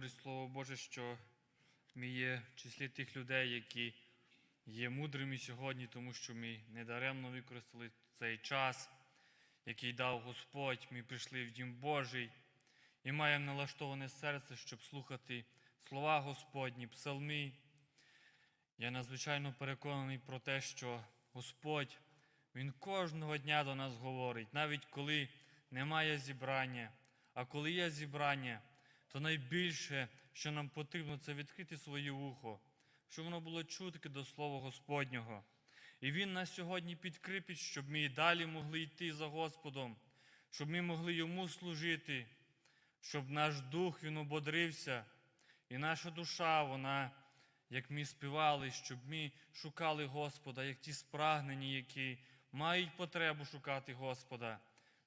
говорить Слово Боже, що ми є в числі тих людей, які є мудрими сьогодні, тому що ми недаремно використали цей час, який дав Господь. Ми прийшли в Дім Божий і маємо налаштоване серце, щоб слухати слова Господні, псалми. Я надзвичайно переконаний про те, що Господь, Він кожного дня до нас говорить, навіть коли немає зібрання, а коли є зібрання, то найбільше, що нам потрібно, це відкрити своє вухо, щоб воно було чутке до Слова Господнього. І Він нас сьогодні підкріпить, щоб ми і далі могли йти за Господом, щоб ми могли Йому служити, щоб наш дух він ободрився, і наша душа, вона, як ми співали, щоб ми шукали Господа, як ті спрагнені, які мають потребу шукати Господа.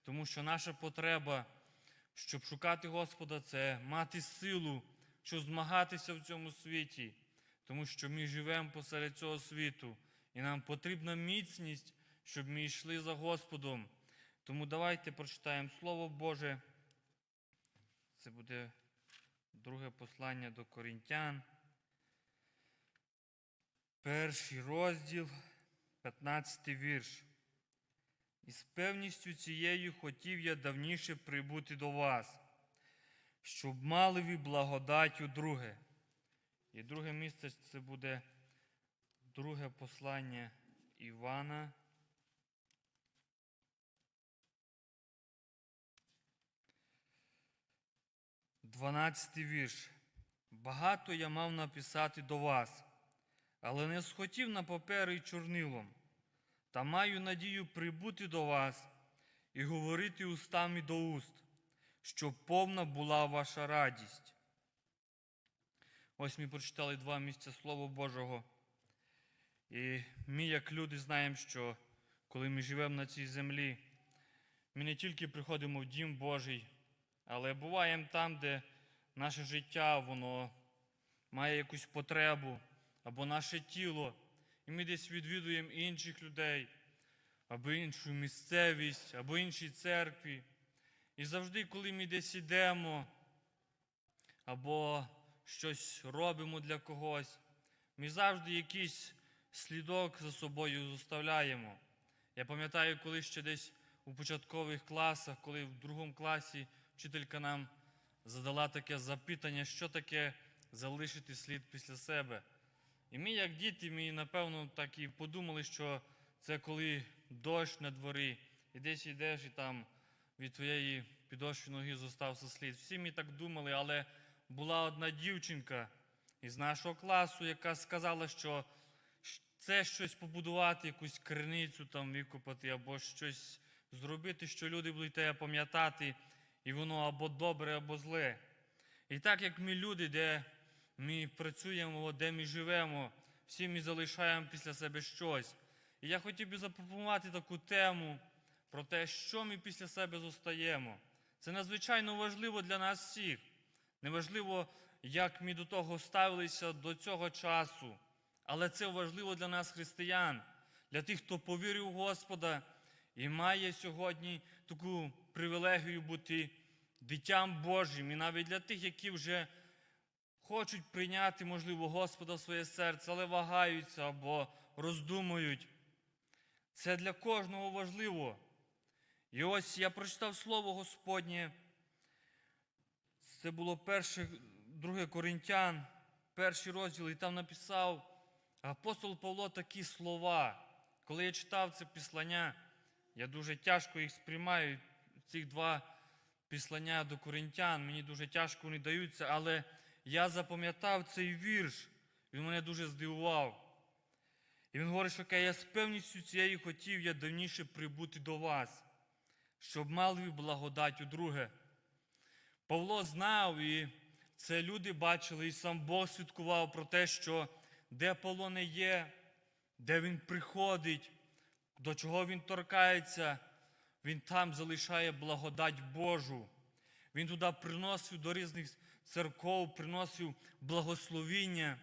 Тому що наша потреба, щоб шукати Господа, це мати силу, щоб змагатися в цьому світі, тому що ми живемо посеред цього світу, і нам потрібна міцність, щоб ми йшли за Господом. Тому давайте прочитаємо Слово Боже. Це буде друге послання до Корінтян. Перший розділ, 15 вірш. І з певністю цією хотів я давніше прибути до вас, щоб мали ви у друге. І друге місце це буде друге послання Івана. Дванадцятий вірш. Багато я мав написати до вас, але не схотів на папери й чорнилом, та маю надію прибути до вас і говорити устами до уст, щоб повна була ваша радість. Ось ми прочитали два місця Слова Божого. І ми, як люди, знаємо, що коли ми живемо на цій землі, ми не тільки приходимо в Дім Божий, але буваємо там, де наше життя воно має якусь потребу, або наше тіло, і ми десь відвідуємо інших людей, або іншу місцевість, або іншій церкві. І завжди, коли ми десь ідемо, або щось робимо для когось, ми завжди якийсь слідок за собою зоставляємо. Я пам'ятаю, коли ще десь у початкових класах, коли в другому класі вчителька нам задала таке запитання, що таке залишити слід після себе. І ми, як діти, ми, напевно, так і подумали, що це коли дощ на дворі, і десь йдеш, і там від твоєї підошви ноги зостався слід. Всі ми так думали, але була одна дівчинка із нашого класу, яка сказала, що це щось побудувати, якусь криницю там викопати, або щось зробити, що люди будуть тебе пам'ятати, і воно або добре, або зле. І так як ми люди, де ми працюємо, де ми живемо, всі ми залишаємо після себе щось. І я хотів би запропонувати таку тему про те, що ми після себе зостаємо. Це надзвичайно важливо для нас всіх. Неважливо, як ми до того ставилися до цього часу. Але це важливо для нас, християн, для тих, хто повірив в Господа і має сьогодні таку привілегію бути дитям Божим, і навіть для тих, які вже хочуть прийняти, можливо, Господа в своє серце, але вагаються або роздумують. Це для кожного важливо. І ось я прочитав Слово Господнє. Це було перше, друге Коринтян, перший розділ, і там написав апостол Павло такі слова. Коли я читав це післання, я дуже тяжко їх сприймаю. Ці два післання до коринтян, мені дуже тяжко вони даються, але я запам'ятав цей вірш, він мене дуже здивував. І він говорить, що я з певністю цією хотів я давніше прибути до вас, щоб мали ви благодать у друге. Павло знав, і це люди бачили, і сам Бог свідкував про те, що де Павло не є, де він приходить, до чого він торкається, він там залишає благодать Божу. Він туди приносив до різних церков, приносив благословіння.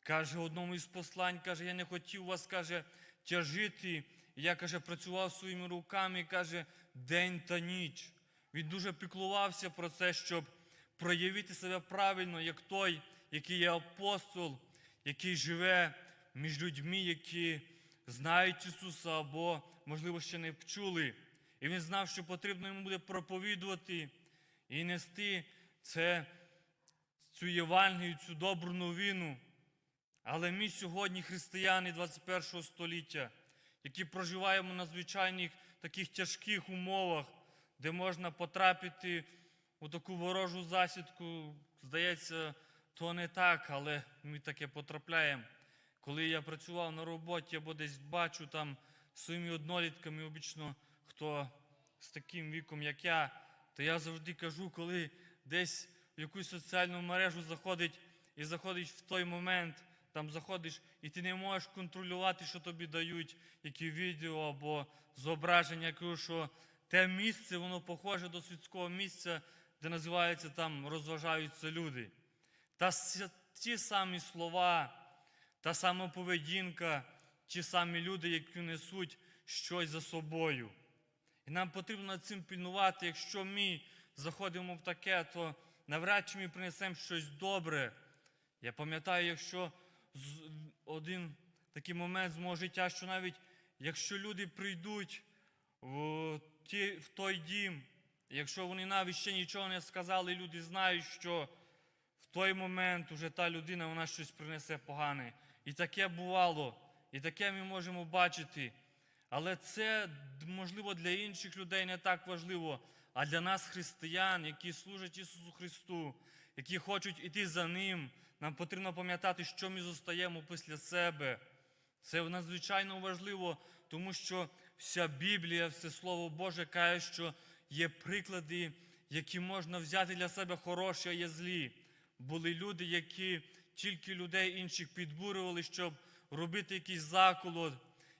Каже, одному із послань, каже, я не хотів вас, каже, тяжити. Я, каже, працював своїми руками, каже, день та ніч. Він дуже піклувався про це, щоб проявити себе правильно, як той, який є апостол, який живе між людьми, які знають Ісуса або, можливо, ще не чули. І він знав, що потрібно йому буде проповідувати і нести це, цю Євангелію, цю добру новину. Але ми сьогодні, християни 21 століття, які проживаємо на звичайних таких тяжких умовах, де можна потрапити у таку ворожу засідку, здається, то не так, але ми таке потрапляємо. Коли я працював на роботі або десь бачу там своїми однолітками, обічно хто з таким віком, як я, то я завжди кажу, коли десь в якусь соціальну мережу заходить і заходить в той момент, там заходиш, і ти не можеш контролювати, що тобі дають, які відео або зображення, що те місце, воно похоже до світського місця, де називається там розважаються люди. Та ті самі слова, та сама поведінка, ті самі люди, які несуть щось за собою. І нам потрібно над цим пильнувати. Якщо ми заходимо в таке, то навряд чи ми принесемо щось добре. Я пам'ятаю, якщо один такий момент з мого життя, що навіть якщо люди прийдуть в, ті, в той дім, якщо вони навіть ще нічого не сказали, люди знають, що в той момент уже та людина вона щось принесе погане. І таке бувало, і таке ми можемо бачити. Але це, можливо, для інших людей не так важливо. А для нас, християн, які служать Ісусу Христу, які хочуть іти за Ним, нам потрібно пам'ятати, що ми зостаємо після себе. Це надзвичайно важливо, тому що вся Біблія, все Слово Боже каже, що є приклади, які можна взяти для себе хороші, а є злі. Були люди, які тільки людей інших підбурювали, щоб робити якийсь заколот,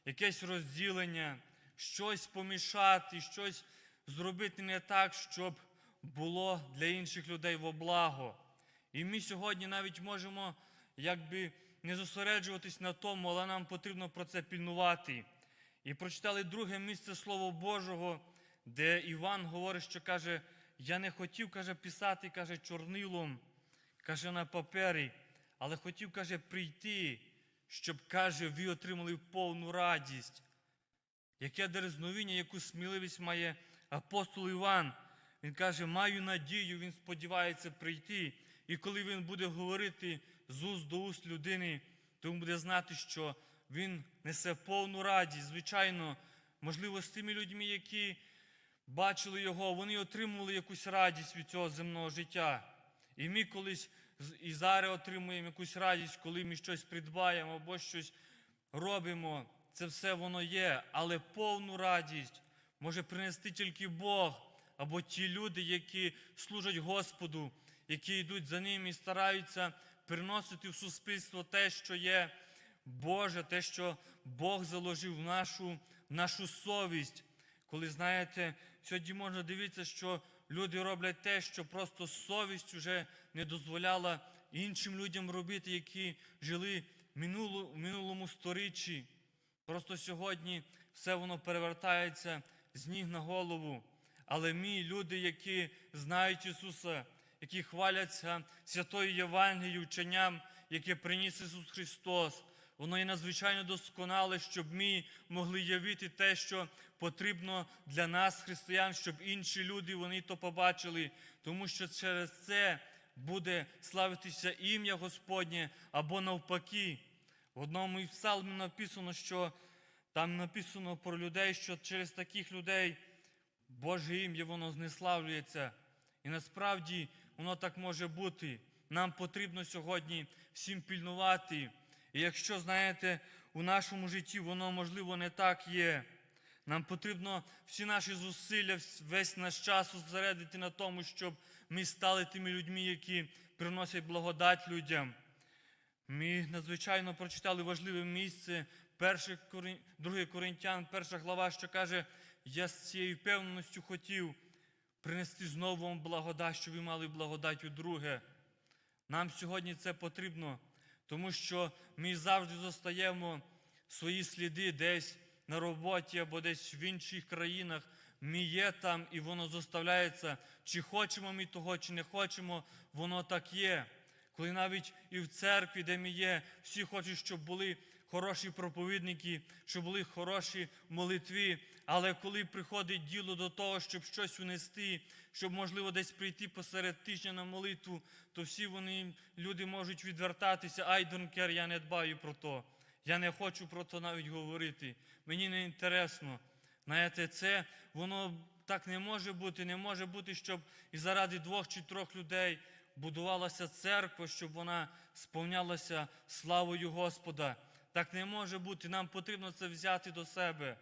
якесь розділення, щось помішати, щось зробити не так, щоб було для інших людей во благо. І ми сьогодні навіть можемо якби не зосереджуватись на тому, але нам потрібно про це пільнувати. І прочитали друге місце Слова Божого, де Іван говорить, що каже, я не хотів, каже, писати, каже, чорнилом, каже, на папері, але хотів, каже, прийти, щоб, каже, ви отримали повну радість. Яке дерзновіння, яку сміливість має апостол Іван. Він каже, маю надію, він сподівається прийти. І коли він буде говорити з уст до уст людини, то він буде знати, що він несе повну радість. Звичайно, можливо, з тими людьми, які бачили його, вони отримували якусь радість від цього земного життя. І ми колись і зараз отримуємо якусь радість, коли ми щось придбаємо або щось робимо. Це все воно є, але повну радість може принести тільки Бог або ті люди, які служать Господу, які йдуть за ним і стараються приносити в суспільство те, що є Боже, те, що Бог заложив в нашу, нашу совість. Коли знаєте, сьогодні можна дивитися, що люди роблять те, що просто совість вже не дозволяла іншим людям робити, які жили в минулому сторіччі. Просто сьогодні все воно перевертається з ніг на голову. Але ми, люди, які знають Ісуса, які хваляться святою Євангелією, вченням, яке приніс Ісус Христос, воно є надзвичайно досконале, щоб ми могли явити те, що потрібно для нас, християн, щоб інші люди вони то побачили, тому що через це буде славитися ім'я Господнє або навпаки. В одному із псалмів написано, що там написано про людей, що через таких людей Боже ім'я воно знеславлюється. І насправді воно так може бути. Нам потрібно сьогодні всім пільнувати. І якщо, знаєте, у нашому житті воно, можливо, не так є, нам потрібно всі наші зусилля, весь наш час зосередити на тому, щоб ми стали тими людьми, які приносять благодать людям. Ми надзвичайно прочитали важливе місце, 1 Корин... 2 Коринтян, перша глава, що каже, я з цією певністю хотів принести знову вам благодать, щоб ви мали благодать у друге. Нам сьогодні це потрібно, тому що ми завжди зостаємо свої сліди десь на роботі або десь в інших країнах, ми є там і воно зоставляється, чи хочемо ми того, чи не хочемо, воно так є. Коли навіть і в церкві, де ми є, всі хочуть, щоб були хороші проповідники, щоб були хороші молитві. Але коли приходить діло до того, щоб щось унести, щоб, можливо, десь прийти посеред тижня на молитву, то всі вони, люди можуть відвертатися, ай, донкер, я не дбаю про то. Я не хочу про то навіть говорити. Мені не інтересно. Знаєте, це воно так не може бути. Не може бути, щоб і заради двох чи трьох людей будувалася церква, щоб вона сповнялася славою Господа. Так не може бути. Нам потрібно це взяти до себе.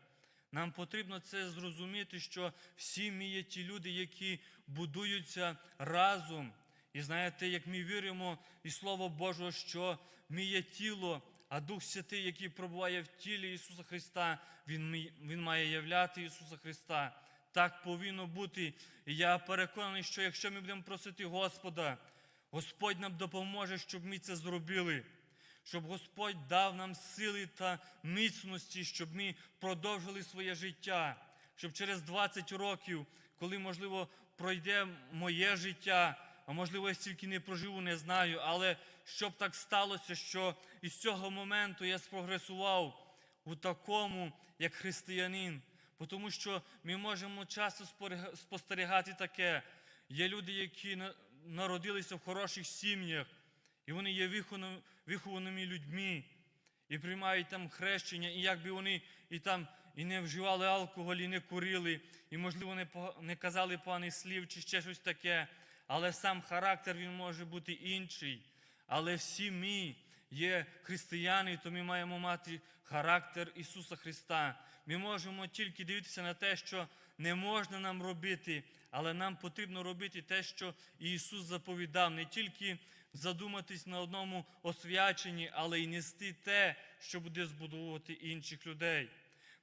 Нам потрібно це зрозуміти, що всі ми є ті люди, які будуються разом. І знаєте, як ми віримо і Слово Боже, що ми є тіло, а Дух Святий, який пробуває в тілі Ісуса Христа, Він, він має являти Ісуса Христа. Так повинно бути. І я переконаний, що якщо ми будемо просити Господа, Господь нам допоможе, щоб ми це зробили щоб Господь дав нам сили та міцності, щоб ми продовжили своє життя, щоб через 20 років, коли, можливо, пройде моє життя, а можливо, я стільки не проживу, не знаю, але щоб так сталося, що із цього моменту я спрогресував у такому, як християнин. Тому що ми можемо часто спостерігати таке. Є люди, які народилися в хороших сім'ях, і вони є вихованими людьми, і приймають там хрещення, і якби вони і там і не вживали алкоголь, і не курили, і, можливо, не, не казали поганих слів чи ще щось таке, але сам характер він може бути інший. Але всі ми є християни, то ми маємо мати характер Ісуса Христа. Ми можемо тільки дивитися на те, що не можна нам робити, але нам потрібно робити те, що Ісус заповідав, не тільки задуматись на одному освяченні, але й нести те, що буде збудовувати інших людей.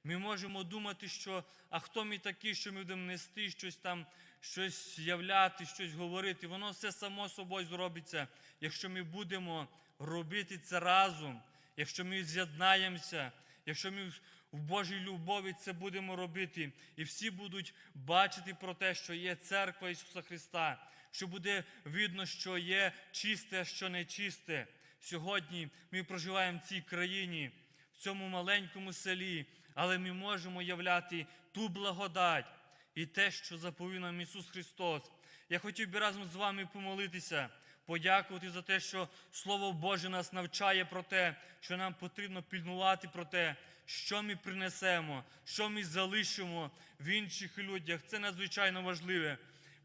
Ми можемо думати, що а хто ми такі, що ми будемо нести щось там, щось являти, щось говорити. Воно все само собою зробиться, якщо ми будемо робити це разом, якщо ми з'єднаємося, якщо ми в- Божій любові це будемо робити, і всі будуть бачити про те, що є церква Ісуса Христа, що буде видно, що є чисте, що нечисте. Сьогодні ми проживаємо в цій країні, в цьому маленькому селі, але ми можемо являти ту благодать і те, що заповів нам Ісус Христос. Я хотів би разом з вами помолитися, подякувати за те, що Слово Боже нас навчає про те, що нам потрібно пільнувати про те, що ми принесемо, що ми залишимо в інших людях. Це надзвичайно важливе.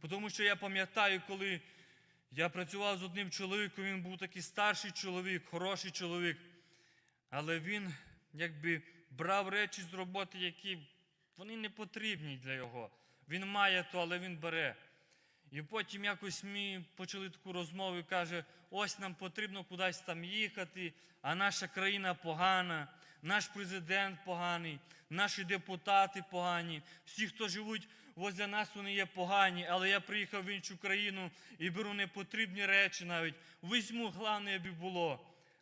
Тому що я пам'ятаю, коли я працював з одним чоловіком, він був такий старший чоловік, хороший чоловік. Але він якби брав речі з роботи, які вони не потрібні для його. Він має то, але він бере. І потім якось ми почали таку розмову і каже, ось нам потрібно кудись там їхати, а наша країна погана, наш президент поганий, наші депутати погані, всі, хто живуть возле нас, вони є погані, але я приїхав в іншу країну і беру непотрібні речі навіть. Візьму, головне, аби було.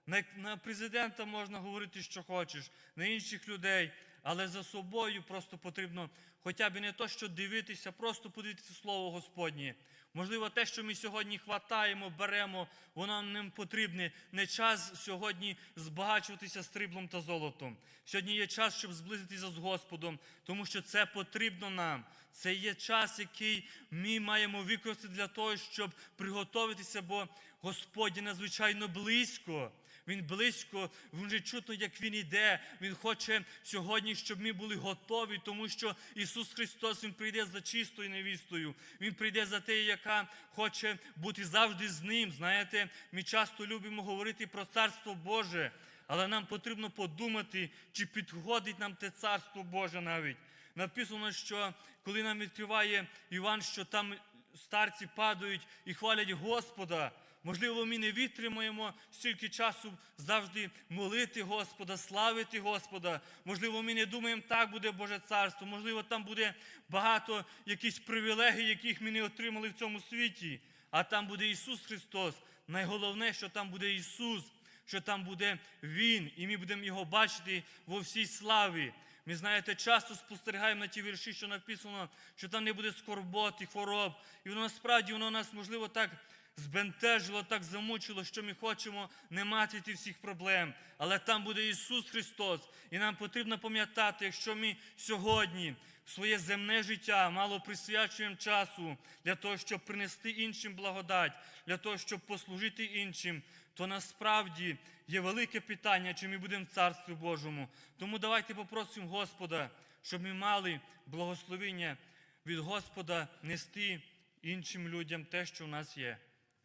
На, на президента можна говорити, що хочеш, на інших людей, але за собою просто потрібно хоча б не то, що дивитися, просто подивитися Слово Господнє. Можливо, те, що ми сьогодні хватаємо, беремо, воно нам потрібне. Не час сьогодні збагачуватися стріблом та золотом. Сьогодні є час, щоб зблизитися з Господом, тому що це потрібно нам. Це є час, який ми маємо використати для того, щоб приготуватися, бо Господь надзвичайно близько. Він близько, вже чутно, як він іде. Він хоче сьогодні, щоб ми були готові, тому що Ісус Христос Він прийде за чистою невістою. Він прийде за те, яка хоче бути завжди з ним. Знаєте, ми часто любимо говорити про Царство Боже, але нам потрібно подумати, чи підходить нам те Царство Боже навіть. Написано, що коли нам відкриває Іван, що там старці падають і хвалять Господа. Можливо, ми не витримаємо стільки часу завжди молити Господа, славити Господа. Можливо, ми не думаємо, так буде Боже царство. Можливо, там буде багато якихось привілегій, яких ми не отримали в цьому світі. А там буде Ісус Христос. Найголовне, що там буде Ісус, що там буде Він, і ми будемо Його бачити во всій славі. Ми знаєте, часто спостерігаємо на ті вірші, що написано, що там не буде скорбот і хвороб. І воно насправді воно нас, можливо, так збентежило, так замучило, що ми хочемо не мати тих всіх проблем. Але там буде Ісус Христос. І нам потрібно пам'ятати, якщо ми сьогодні своє земне життя мало присвячуємо часу для того, щоб принести іншим благодать, для того, щоб послужити іншим, то насправді є велике питання, чи ми будемо в Царстві Божому. Тому давайте попросимо Господа, щоб ми мали благословення від Господа нести іншим людям те, що в нас є.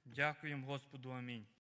Дякуємо Господу. Амінь.